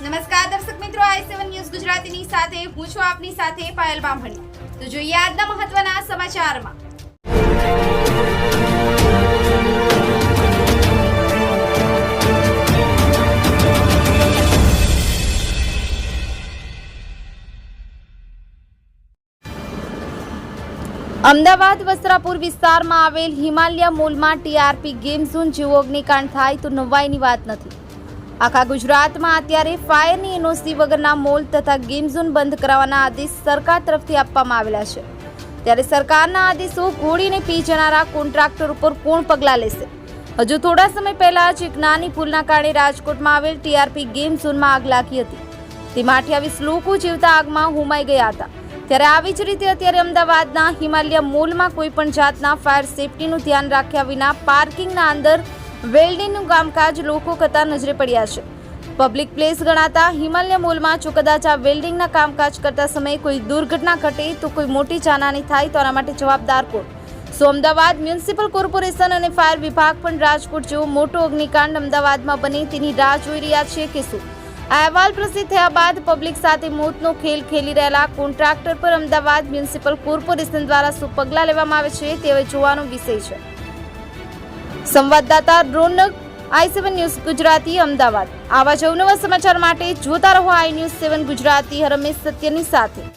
નમસ્કાર દર્શક મિત્રો, આઈ સેવન ન્યૂઝ ગુજરાતીની સાથે, હું છું આપની સાથે પાયલ બામણી. તો જોઈએ આજના મહત્વના સમાચારમાં. અમદાવાદ વસ્ત્રાપુર વિસ્તારમાં આવેલ હિમાલયા મોલમાં ટીઆરપી ગેમ ઝોન જેવો અગ્નિકાંડ થાય તો નવાઈની વાત નથી. આખા ગુજરાતમાં અત્યારે ફાયરની એનઓસી વગરના મોલ તથા ગેમ ઝોન બંધ કરાવવાના આદેશ સરકાર તરફથી આપવામાં આવેલા છે. ત્યારે સરકારના આદેશો ઘોડીને પી જનારા કોન્ટ્રાક્ટર ઉપર કોણ પગલાં લેશે. હજુ થોડા સમય પહેલા જ એક નાની પુલના કારણે રાજકોટમાં આવેલ ટીઆરપી ગેમ ઝોનમાં આગ લાગી હતી. તેમાં અઠ્યાવીસ લોકો જીવતા આગમાં હોમાઈ ગયા હતા. ત્યારે આવી જ રીતે અત્યારે અમદાવાદના હિમાલય મોલમાં કોઈ પણ જાતના ફાયર સેફટીનું ધ્યાન રાખ્યા વિના પાર્કિંગના અંદર વેલ્ડિંગનું કામકાજ લોકો કરતા નજરે પડ્યા છે. પબ્લિક પ્લેસ ગણાતા હિમાલય મોલમાં જો કદાચ આ વેલ્ડિંગના કામકાજ કરતા સમયે કોઈ દુર્ઘટના ઘટે તો કોઈ મોટી જાનહાની થાય તો આના માટે જવાબદાર કોણ? સો અમદાવાદ મ્યુનિસિપલ કોર્પોરેશન અને ફાયર વિભાગ પણ રાજકોટ જેવો મોટો અગ્નિકાંડ અમદાવાદમાં બને તેની રાહ જોઈ રહ્યા છે કે શું? આ અહેવાલ પ્રસિદ્ધ થયા બાદ પબ્લિક સાથે મોતનો ખેલ ખેલી રહેલા કોન્ટ્રાક્ટર પર અમદાવાદ મ્યુનિસિપલ કોર્પોરેશન દ્વારા શું પગલાં લેવામાં આવે છે તે હવે જોવાનો વિષય છે. સંવાદદાતા Ronak I seven news Gujarati, Ahmedabad. આવા જ સમાચાર માટે જોતા રહો આઈ ન્યૂઝ સેવન ગુજરાતી હરમેશ સત્યની સાથે.